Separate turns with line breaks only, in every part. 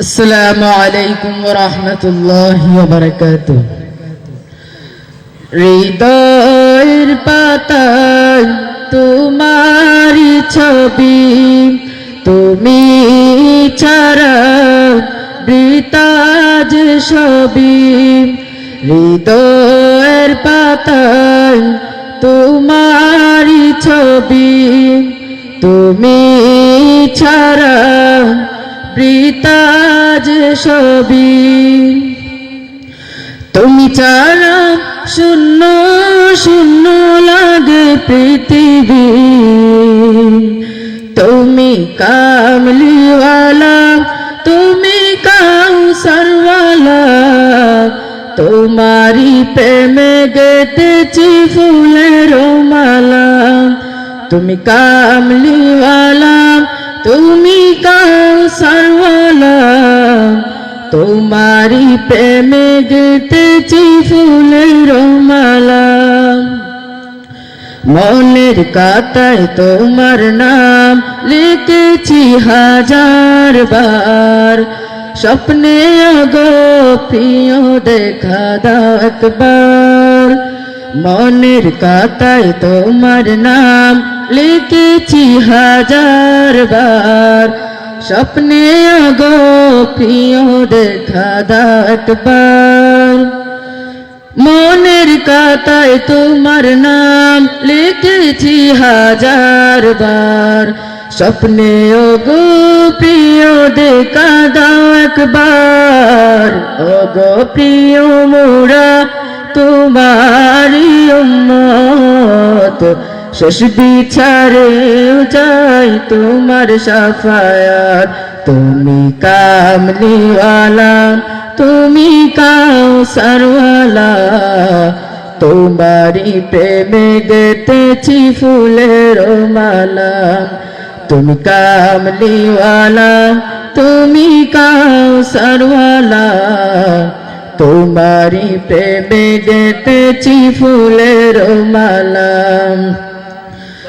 السلام عليكم ورحمة الله وبركاته হৃদয়ের পাতায় তোমারই ছবি তুমি ছাড়া বৃতাজ ছবি হৃদয়ের পাতায় তোমারই ছবি তুমি ছাড়া বৃতাজ ছবি তুমি ছাড়া শূন্য শূন্য লাগে পৃথিবী। তুমি কামলিওয়ালা, তুমি কাউসারওয়ালা তোমারি প্রেমে গেতেছি ফুলের মালা। তুমি কামলিওয়ালা, তুমি কাউসারওয়ালা তোমারি প্রেমে গেতেছি ফুলের মালা মনের কাতায় তোমার নাম লিখেছি হাজার বার। স্বপ্নে আগো প্রিয় দেখা দাও একবার। মনের কাতায় তোমার নাম লিখেছি হাজার বার। স্বপ্নে আগো প্রিয় দেখা দাও একবার মনের কাতায় তোমার নাম লিখেছি হাজার বার। স্বপ্নে ওগো প্রিয় দেখা দাও একবার ওগো প্রিয় মোরা তোমারি উম্মত। শেষ বিচারে যাই তোমার সাফায়াত। তুমি কামলিওয়ালা, তুমি কাউসারওয়ালা। তোমারি প্রেমে গেতেছি ফুলের মালা। তুমি কামলিওয়ালা, তুমি কাউসারওয়ালা। তোমারি প্রেমে গেতেছি ফুলের মালা।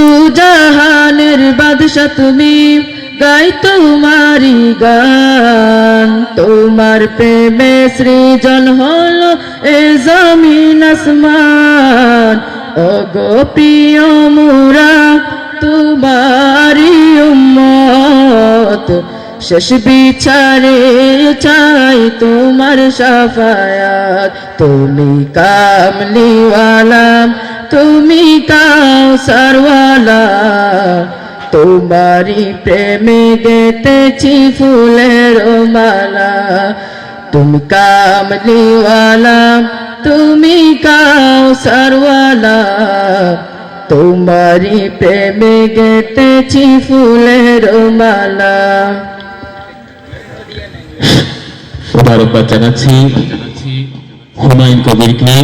দু জাহানের বাদশা, তুমি গাই তোমারি গান। তোমার প্রেমে সৃজন হলো এ জমিন আসমান। ও গো প্রিয় মুরা তোমারি উম্মত। শেষ বিচারে চাই তোমার সাফায়াত। তুমি কামলিওয়ালা তোমারি প্রেমে গেতেছি ফুলের মালা। তুমি কামলিওয়ালা, তুমি কাউসারওয়ালা তোমারি প্রেমে গেতেছি ফুলের মালা।
মোবারকবাদ জানাচ্ছি। হুমায়ুন কবিরকে